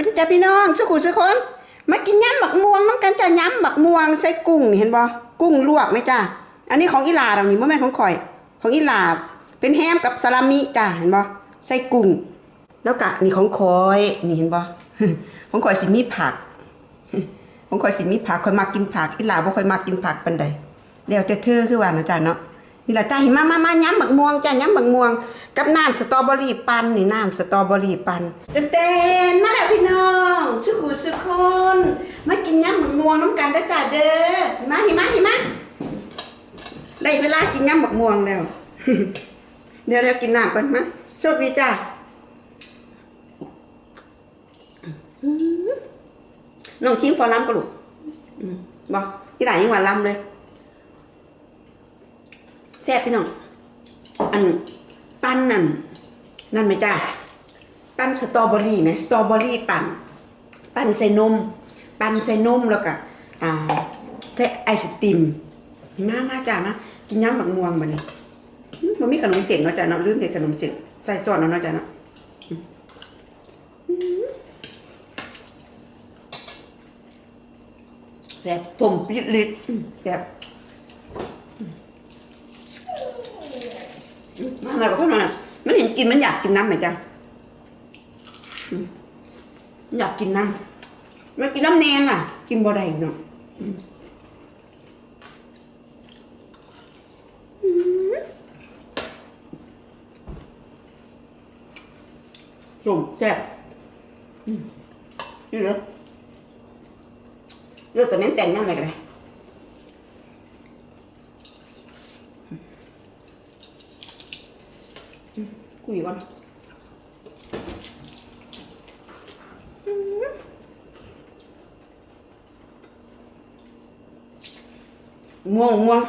มาที่จ้าพี่น้องสุขุสุคนมากินยำบักม่วงน้ำกันจ้ะยำบักม่วงใส่กุ้งมีเห็นบ่กุ้งลวกไหมจ้าอันนี้ของอีหลาเรานี่บ่แม่ของข่อย ของอีหลาเป็นแฮมกับซาลามิจ้าเห็นบ่ใส่กุ้ง แล้วกะนี่ของข่อยนี่เห็นบ่ของข่อยสิมีผัก ของข่อยสิมีผักข่อยมากินผักอีหลาบ่ค่อยมากินผักปานใดแล้วแต่เธอคือว่านะจ้าเนาะ นี่แหละจ้าห็นมามามาย้ำบักม่วงจ้าย้ำบักม่วง กับน้ำสตรอเบอรี่ปั่นนี่น้ำสตรอเบอรี่ปั่นเต้นมาแล้วพี่น้องสุขุสุคนมากินย้ำบักม่วงน้ำกันได้จ้าเด้อหิมะหิมะหิมะได้เวลากินย้ำบักม่วงแล้ว เดี๋ยวเรากินน้ำก่อนมะโชคดีจ้าน้องชิมฟอร์ลัมก็ลูกอืมบอกที่ไหนยังหวานลำเลย แซ่บพี่น้อง อันปั้นนั่นนั่นไหมจ้าปั้นสตรอเบอรี่ไหมสตรอเบอรี่ปั่นปั้นใส่นม ปั้นใส่นมแล้วก็อ่าใส่ไอศติมมามาจ้ามากินย้ำบักม่วงมานี่มันมีขนมเจ็ดเนาะจ้าเนาะลืมเด็ขนมเจ็ดใส่ซอสเนาะเนาะจ้าเนาะแซ่บสมปิดลิดอืมแซ่บอืม มาแล้วก็เพื่อนมามันเห็นกินมันอยากกินน้ำไหมจ๊ะอืมมันอยากกินน้ำมันกินน้ำแนนอะ กินบ่ได้เนาะอืมสมแซ่บนี่เลยเลือกแต่แม่นแต่งยังไงกันเลย กุยก่อนม่วงม่วง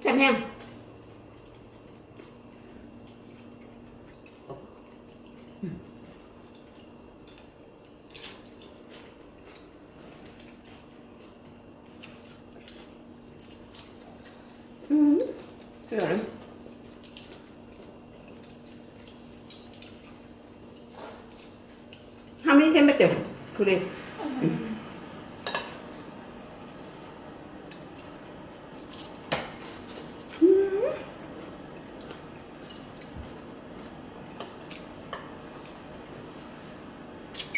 แซ่บแห้ง cái rồi đấy How many came better today?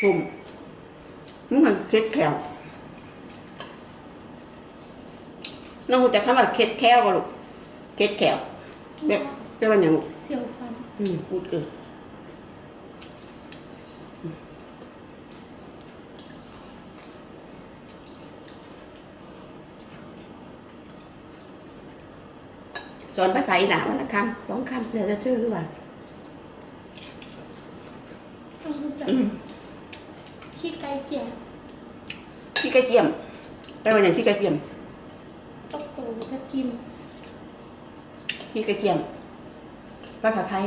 Bùm Muốn mình kết kẹo Nó không chắc là kết kẹo vào lục เก็ดแขวแบบแปลว่าอย่างเสียวฟันอืมพูดเกินสอนภาษาอีหลาวันละคำสองคำเดี๋ยวจะชื่อว่าต้องรู้จักขี้ไก่ เกี่ยวพี่กระเทียมแปลว่าอย่างพี่กระเทียมต้องโตจะกินพี่กระเทียมภาษาไทย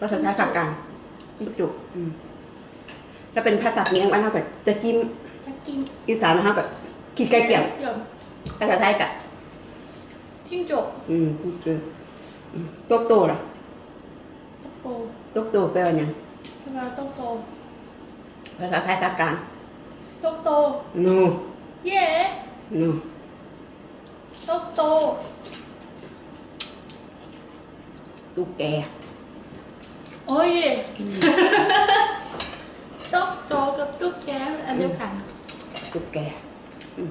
ภาษาไทยภาคกลางจิ้งจุกอืมถ้าเป็นภาษาเหนือบ้านเราก็จะกินจะกินอีสานเราก็ขี้ไก่เกี่ยวเกี่ยวภาษาไทยก็จิ้งจกอืมพูดเกินอืมตกโตล่ะต้องโตตกโตแปลว่าหยังเวลาต้องโต ภาษาไทยภาคกลางต้องโต no เย่ no ต้องโต ตุ๊กแก โอ้ยต้องโตกับตุ๊กแกอันเดียวกันตุ๊กแกอืม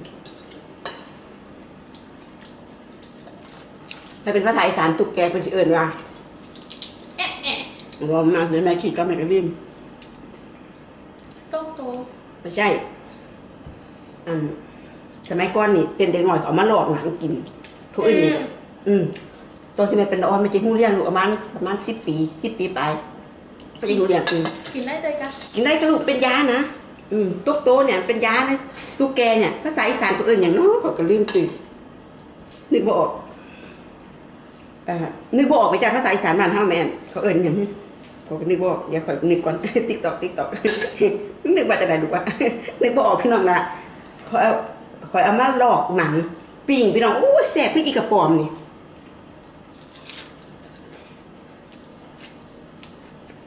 ถ้าเป็นภาษาอีสานตุ๊กแกเป็นสิเอิญว่าแอะแอะรอมาเดี๋ยวแม่ขีดก็ไม่กระลิ่มต้องโตไม่ ใช่อัน สมัยก่อนนี่เป็นเด็กหน่อยเขาเอามาหลอกหนังกินเขาเอิ้นนี่อืมตอนที่แม่เป็นละออนไม่ใช่หูเลี้ยงลูกประมาณประมาณสิบปีสิบปีไปไม่ใช่หูเลี้ยงคือกินได้เลยกันกินได้กระลูกเป็นยานะอืมตุ๊กโตเนี่ยเป็นยานะตุ๊กแกเนี่ยภาษาอีสานเขาเอิ้นอย่างน้อยเขาก็ลืมตื่นนึกบ่ออกเอ่อนึกบ่ออกไปจากภาษาอีสานบ้านเฮาแม่นเขาเอิ้นอย่างนี้ เขาก็นึกบ่ออกเดี๋ยวข่อยนึกก่อนติ๊กตอกติ๊กตอกนึกว่าจะได้ดูว่านึกบ่ออกพี่น้องละข่อยเอาข่อยเอามาลอกหนังปิ้งพี่น้องโอ้ยแซ่บพี่อีกระป๋อมนี่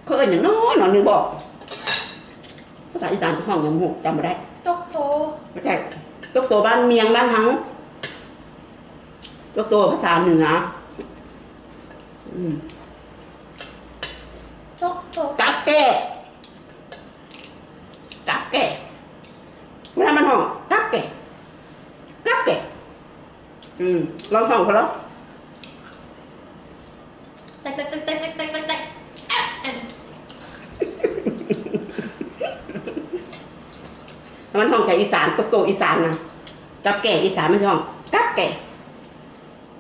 เขาเอิ้นอย่างน้อยหนอนหนึงบอกภาษาอีสานห้องยำหูจำไม่ได้ตกโตไม่ใช่ตกตัวบ้านเมียงบ้านเฮาตกตัวภาษาเหนืออืม จับแก่จับแก่เวลามันห่อจับแก่จับแก่อืมลองห่อเขาแล้วแตกแตกแตกแตกแตกแตกมันห้องจากอีสานตะโกอีสานนะกับแก่อีสานไม่ใช่ห้องกับแก่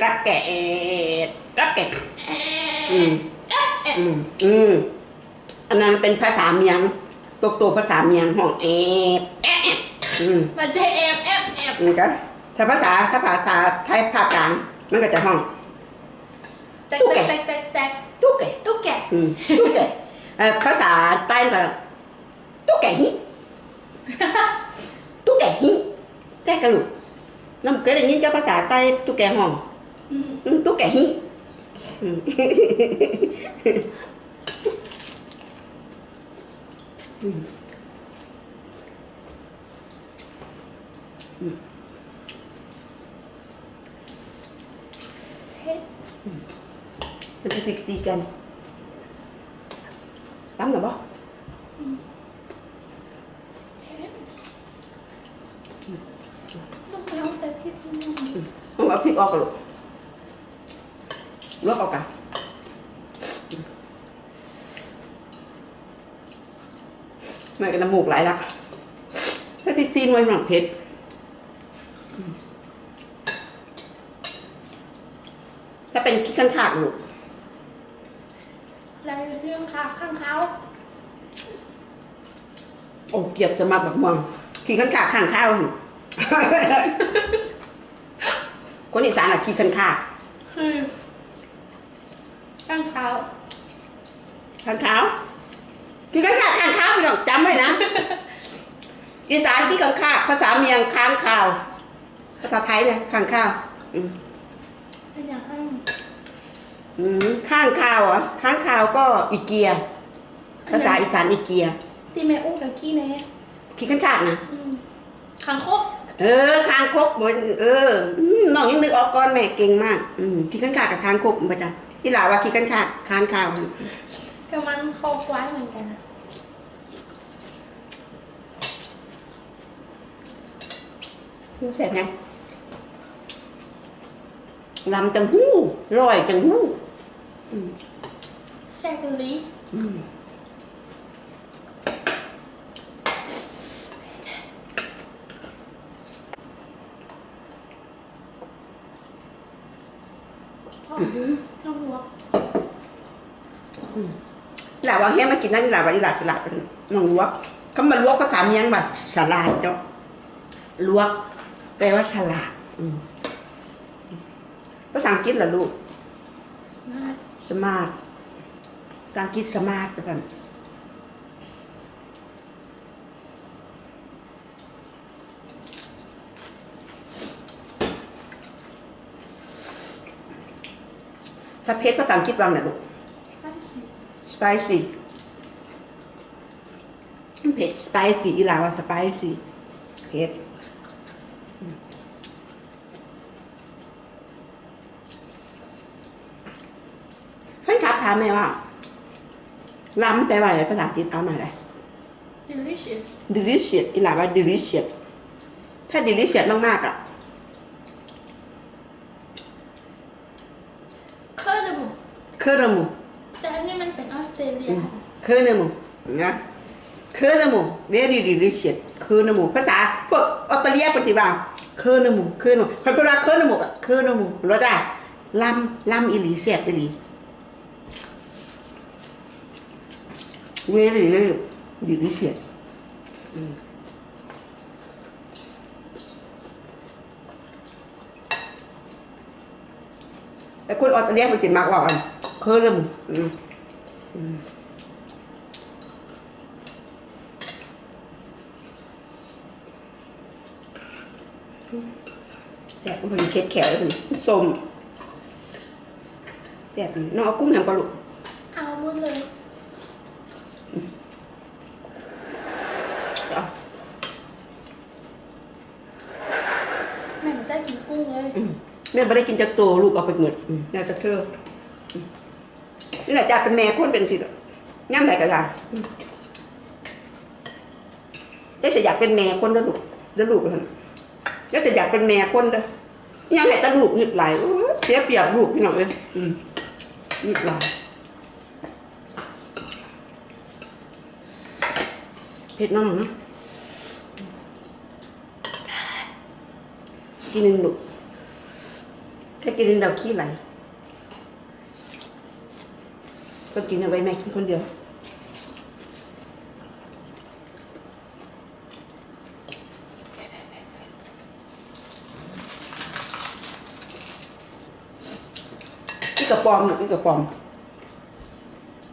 กับแก่กับแก่อืมอืมอืม อันนั้นเป็นภาษาเมียงตกตัวภาษาเมียงห้องแอบแอบแอบอืมมันจะแอบแอบแอบนี่ก็ถ้าภาษาถ้าภาษาไทยภาคกลางมันก็จะห้อง แตกแตกแตกแตกแตกตุ๊กแกตุ๊กแกอืมตุ๊กแกเอ่อภาษาใต้ก็ตุ๊กแกฮิตุ๊กแกฮิแต่กระลุกน้ำเคยได้ยินเจ้าภาษาใต้ตุ๊กแกห้อง อืมอืมตุ๊กแกฮิ อืมอืมมันจะติดสีกันตั้งหรือเปะเฮ็ดลูกแมวแต่พี่คุณต้องเอาพริกออกกันลูกลวกออกกัน ไม่กันน้ำมูกไหลละถ้าพริกซีนไว้หนังเผ็ดถ้าเป็นขี้ขันขาดลูกลายเรื่องค่ะข้างเขาโอ้เกลียบสมัครแบบมองขี้ขันขาดข้างข้าวหั่นคนอีสานอะขี้ขันขาดอืมข้างเขาข้างขาวขี้ข้างขาวข้างขาวพี่น้ องจำไว้นะ อีสานขี้ข้างขาวภาษาเมียงค้างขาว ภาษาไทยเนี่ยข้างขาวอืมเป็นอย่างนั้นอืมข้างขาวอะข้างขาวก็อีเกีย ภาษาอีสานอีเกียที่แม่อู้กับกี้เน่ขี้ข้างขาวนะอืมขังคกเออคางคกเหมือนเอออืมน้องยังนึกออกก่อนแม่เก่งมาก อืมขี้ข้างขาวกับคางคกประจ้ะอีหลาว่าขี้ข้างขาวค้างขาวแต่มันคอกไว้เหมือนกันนะ รู้สึกไงลำจังหู้ลอยจังหู้แซกลีอืมพ่อน้องหัวหลาว่าเฮ้ยมากินนั่นหลาว่าอีหลาสลัดเป็นน้องลวกคำว่าลวกภาษาเมียงแบบสลัดเจ้าลวก แปลว่าฉลาดอืมภาษาอังกฤษเหรอลูกมา smart ภาษาอังกฤษ smart ภาษาถ้าเพชรภาษาอังกฤษวางไหนลูกไปสิ spicy เผ็ด spicy อีหลาว่า spicy เผ็ดอืมแฟนคลับถามแม่ว่า ล้ำแปลว่าอะไรภาษาอังกฤษเอามาเลยดิลิชิส delicious อีหลาว่า delicious ถ้า delicious มากๆอะ เคอร์จะบุกเคอร์เนมูแต่อันนี้มันเป็นออสเตรเลียเคอร์เนมูนะเคอร์เนมู very delicious เคอร์เนมูภาษาพวกออสเตรเลียปฏิบัติเคอร์เนมูเคอร์เนมูพันธุ์ว่าเคอร์เนมูอะเคอร์เนมูรู้จ้ะลำลำอีหลีเสียบอีหลี very very delicious อืมแต่คนออสเตรเลียมันติดมากกว่ากันเคอร์เนมูอืมแซ่บมันเค็ดแขวเลยมันส้มแซ่บน้องเอากุ้งแหมกระลุกเอาหมดเลย แม่หนูได้กินกุ้งเลยแม่ไม่ได้กินจากตัวลูกเอาไปหมดอืมแล้วแต่เธออืมนี่แหละจ้าเป็นแม่คนเป็นสิย่ำไหนก็ได้อืมได้จะอยากเป็นแม่คนเด้อลูกเด้อลูกเลยแล้วจะอยากเป็นแม่คนเด้อยังไหนตะลูกหยุดไหลเสียเปรียบลูกพี่น้องเลยอืมหยุดไหล เผ็ดน้องนะกินหนึ่งลูกถ้ากินเดาขี้ไหลก็กินเอาไว้แม่กินคนเดียวอีกระปอมหนึ่งอีกระปอม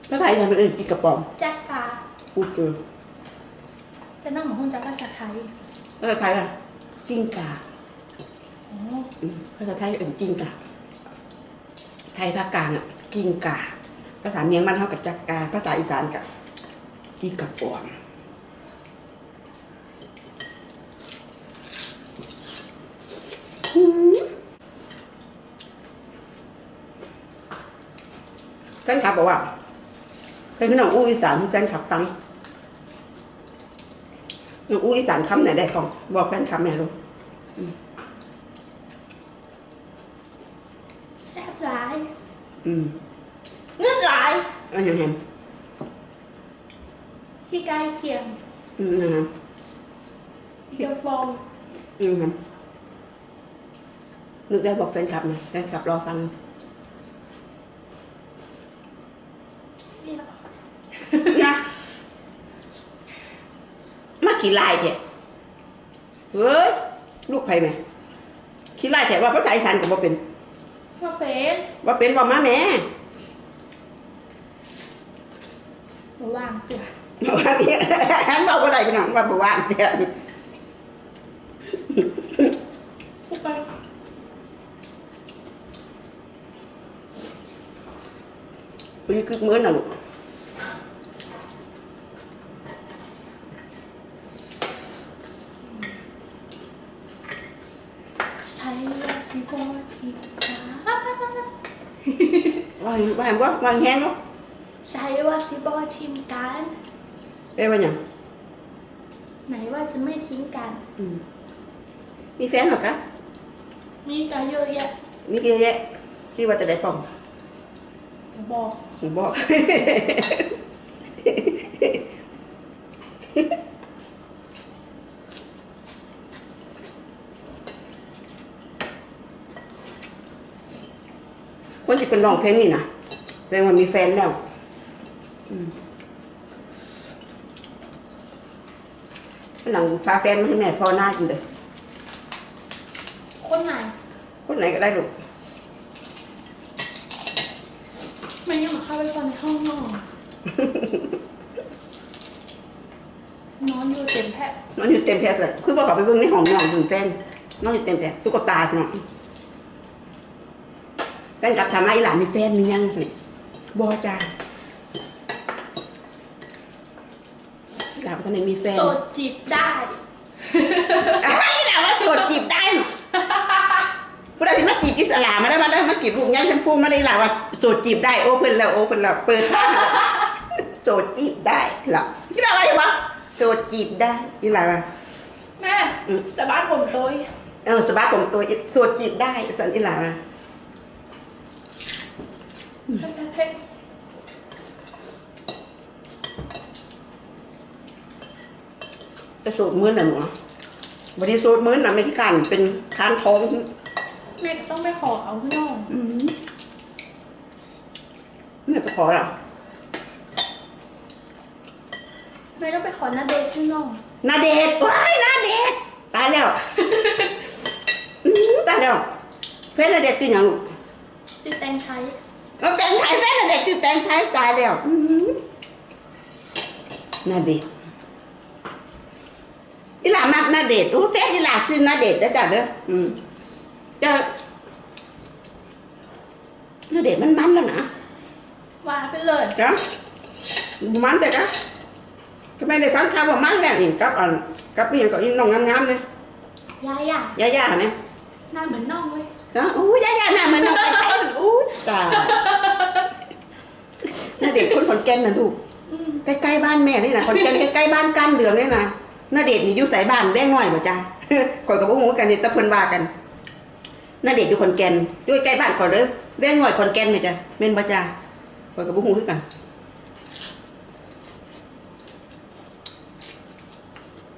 ถ้าไทยทำเป็นอื่นอีกระปอมจักกาพูดเจอ จะนั่งของห้องจักภาษาไทยแล้วไทยล่ะกิ้งก่าอ๋ออืมภาษาไทยเอื่นกิ้งก่าไทยภาคกลางอะกิ้งก่าภาษาเมียงมันเท่ากับจักกาภาษาอีสานกับอีกระปอมแฟนคลับบอกว่าเป็นพี่น้องอู้อีสานที่แฟนคลับฟัง น้องอู้อีสานคำไหนได้ของ บอกแฟนคลับแม่ลูกแซ่บหลายอืมเงือกหลายเอันยังไงที่ใกล้เคียงอืมนะครับอีกกระฟองอืมครับนึกได้บอกแฟนคลับนะแฟนคลับรอฟัง นี่เหรอ นะมา ขี่ลายเถอะเฮ้ยลูกไผ่ไหมขี่ลายเถอะว่าภาษาอีสานก็บ่เป็นว่าเป็นว่าเป็นว่ามาแม่หนูวางตัวว่าเนี่ยบอกว่าได้พี่น้องว่าบ่ว่างเถอะพูดไปมันคือมื้อน่ะลูก ใช้ยาสีบอทีจ้าว่าว่าว่าว่าแห้งเนาะใช้ว่าสีบอทีมกัน เอ้ยว่าหยังไหนว่าจะไม่ทิ้งกัน อืมมีแฟนเหรอคะมีกันเยอะแยะมีเยอะแยะที่ว่าจะได้ฟ้องบอก ผมบอก คนที่ เป็นร้องเพลงนี่นะแสดงว่ามีแฟนแล้วอืมหลังพาแฟนมาให้แม่พ่อหน้ากินเลยคนไหน คนไหนก็ได้ลูกมันยังมาเข้าไปคนในห้องนอนนอนอยู่เต็มแพะนอนอยู่เต็มแผลเลยคือบอกเขาไปเบิ่งในห้องนอนถึงแฟนนอนอยู่เต็มแผลตุ๊กตาเนาะ แฟนกลับทำไมหลานมีแฟนมียังสิบอจ้าหลานคนไหนมีแฟนโสดจีบได้ ไอ้หลานว่าโสดจีบได้ผู้ใดที่มาจีบอิสลามมาได้มาได้มาจีบลูกยังฉันพูดมาได้หลานว่าโสดจีบได้โอเพ่นแล้วโอเพ่นแล้วเปิดทางแล้วโสดจีบได้หรอที่เราอะไรวะโสดจีบได้ที่เราแม่สบายผมโตยเออสบายผมตัวสวดจีบได้สันอิหลาเพ่ง จะสูดมื้อน่ะหนูวันนี้สูดมื้อน่ะไม่ที่กันเป็นคานท้องแม่ก็ต้องไปขอเอาข้างนอกอืมไม่ไปขอหรอกแม่ต้องไปขอนาเดทข้างนอกนาเดชน์ว้ายนาเดชน์ตายแล้วอื้อตายแล้วแฟนนาเดชน์คืออย่างลูกจิตแตงไทย เราแต่งไทยแฟนนาเดชน์คือแต่งไทยตายแล้วอื้อหือนาเดชน์อีหลามากนาเดชน์โอ้แฟนอีหลาคือนาเดชน์แล้วจ้ะเด้ออืมเจ้านาเดชน์มันมันแล้วนะ วางไปเลย จ้ะมันแต่กะก็ไม่ได้ฟังข่าวว่ามันแล้วนี่กับอันกับนี่ก็ยิ่งน้องงามๆเลยยายาย่าๆไหมหน้าเหมือนน้องเลย อู้ย่าๆน่ะมือนน้องไก่ไก่อู้ตายน่าเด็กคนขอนแก่นน่ะลูกใกล้ๆบ้านแม่นี่นะขอนแก่นใกล้ๆบ้านกันเดืองนี่นะน่าเด็กนี่อยู่สายบ้านแบ่งหน้อยบ่จ้าข่อยกับพวกหูกันนี่ตะเพิ่นว่ากันน่าเด็กอยู่ขอนแก่นอยู่ใกล้บ้านข่อยเด้อแบ่งหน้อยขอนแก่นนี่จ้ะแม่นบ่จ้าข่อยกับพวกหูคือกัน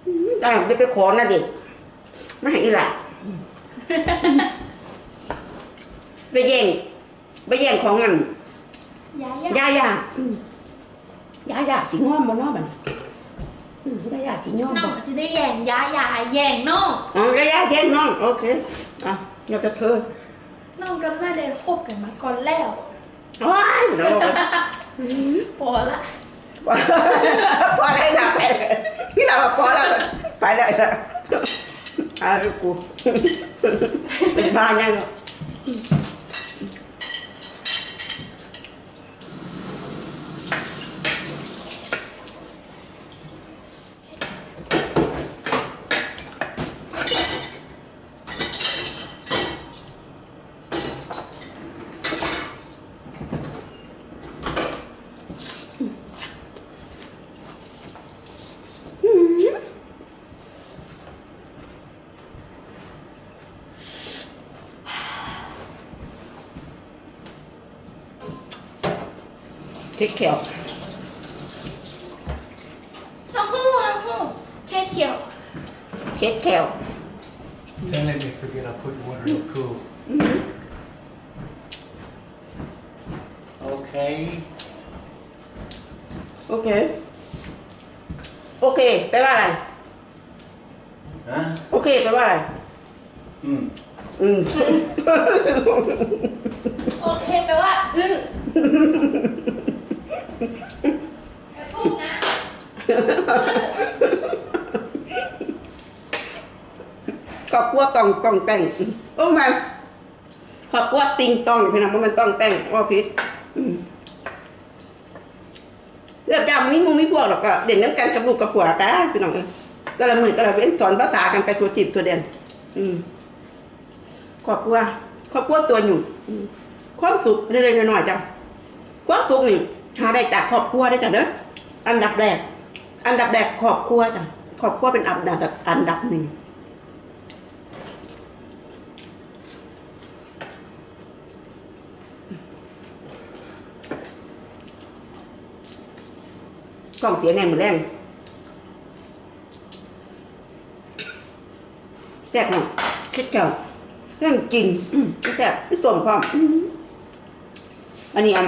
อืมตอนหลังได้ไปขอน่าเด็กมาให้อีหล่ะ ไปแย่งไปแย่งของมันยายาย่าย่าอืมย่าย่าสีง้อมบ่เนาะบัดนี้อืมย่าย่าสีง้อมน้อบ่งจะได้แย่งยายาแย่งน้องอ๋อย่าย่าแย่งน้องโอเคอะเราจะเธอน้องกับหน้าเดนคบกันมาก่อนแล้วว้ายเนาะพอละพอได้ละไปเลยที่เราพอแล้วไปได้ละอะลูกกูเป็นบ้ายัง เนาะเทคแคลน้องฮู้น้องฮู้แค่เขียวเทคแคล Don't let me forget I put water in the cool. Okay. โอเค โอเคแปลว่าอะไร Huh? โอเคแปลว่าอะไร Hmm. อืม โอเคแปลว่าอื อแค่พูดนะครอบครัวต้องต้องแต่งโอ้มาครอบครัวติงต้องพี่น้องว่ามันต้องแต่งว่าพิษเรื่องจำมีมุงมีพวกหรอกก็เด่นน้ำกันกับลูกกับผัวกันพี่น้องก็ละมือก็ละเว้นสอนภาษากันไปตัวจิตตัวเด่นอืมครอบครัวครอบครัวตัวอยู่ความสุขเล็กๆน้อยๆจ้ะความสุขนี่ หาได้จากครอบครัวได้จ้ะเด้ออันดับแรก อันดับแรกครอบครัวจ้ะครอบครัวเป็นอันดับอันดับหนึ่งกล้องเสียแน่หมดแรงแซ่บเนาะคิดเก่าเรื่องกินแซ่บไม่ส่วนความอืมอันนี้อัน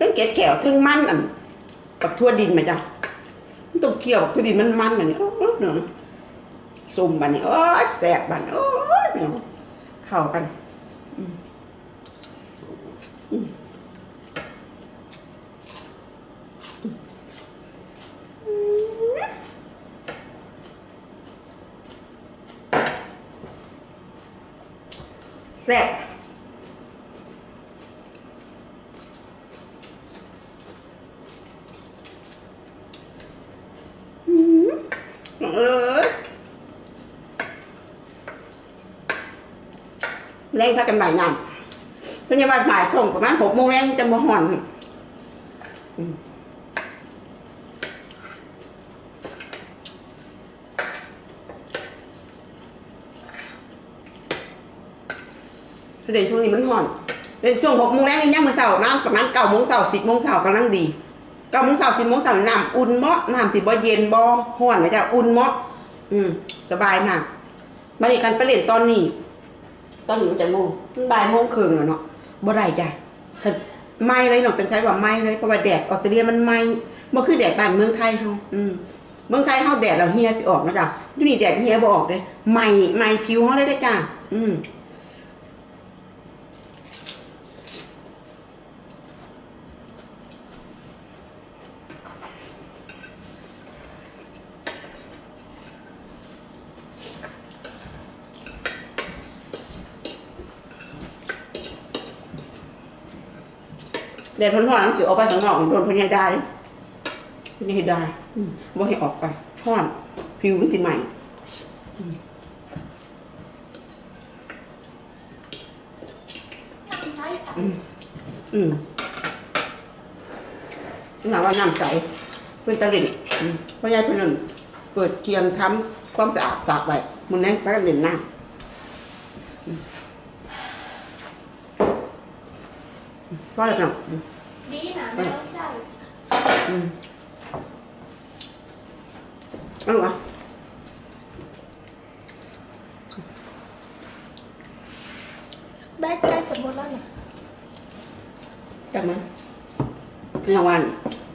เรื่องเกล็ดแก้วเรื่องมันอันปักทั่วดินไหมจ๊ะมันต้องเคี่ยวบักทั่วดินมันมันมันนี่โอ้โหเนาะสุ่มบันนี่โอ้แซ่บบันโอ้ยเนาะเข้ากันแซ่บอืมเออ แรงถ้ากันบ่ายำเพิ่นว่าบ่ายส่งประมาณหกโมงแรงจะมาห่อนเดี๋ยวช่วงนี้มันห่อนเดี๋ยวช่วงหกโมงแรงนี่ยังมือเสาร์น้ำประมาณเก้าโมงเสาร์สิบโมงเสาร์กำลังดีเก้าโมงเสาร์สิบโมงเสาร์น้ำอุ่นเมาะน้ำสิบ่เย็นบ่ห่อนนะจ๊ะอุ่นเมาะอืมสบายมากมาอีกันไปเล่นตอนนี้ ตอนนี้มันจะโมงมันบ่ายโมงครึ่งแล้วเนาะบ่ได้จ้ะถ้าไหม้เลยเนาะเป็นใช้ว่าไหม้เลยเพราะว่าแดดออสเตรเลียมันไหม้บ่คือแดดบ้านเมืองไทยเฮาอืมเมืองไทยเฮาแดดเราเฮียสิออกนะจ๊ะที่นี่แดดเฮียบ่ออกเลยไหม้ไหม้ผิวเฮาเลยได้จ้ะอืม แดดร้อนๆมันสิออกไปข้างนอกโดนพญาได้นี่ให้ได้บ่ให้ออกไปห้อนผิวมันสิใหม่น้ำใช้ค่ะอืมน่าว่าน้ำใสเพิ่นตะลิ่นพ่อยายเพิ่นนั่นเปิดเทียมทำความสะอาดสากไว้มื้อนั้นไปกันเล่นน้ำอืมพอแล้วเนาะอืม ดีนะไม่ต้องใจ อืมเอาวะแบดใกล้จะหมดแล้วเนี่ยจักมันเมื่อวาน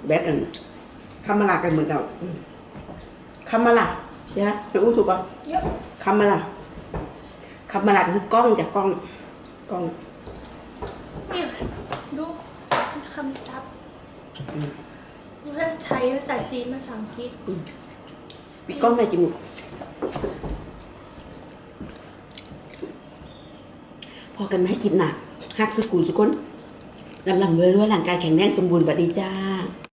แบดอันคำมาลากันเหมือนเราอืมคำมาลาใช่ไหมจะอู้ถูกป่ะเยอะคำมาลาคำมาลาคือกล้องจากกล้องกล้องเนี่ยดูคำซับเรื่องไทยภาษาจีนภาษาอังกฤษ ปีกล้องแม่จมูกพอกันไหมกินหนักฮักสกูลทุกคนลำลำเลยรวยหลังกายแข็งแรงสมบูรณ์บัดดีจ้า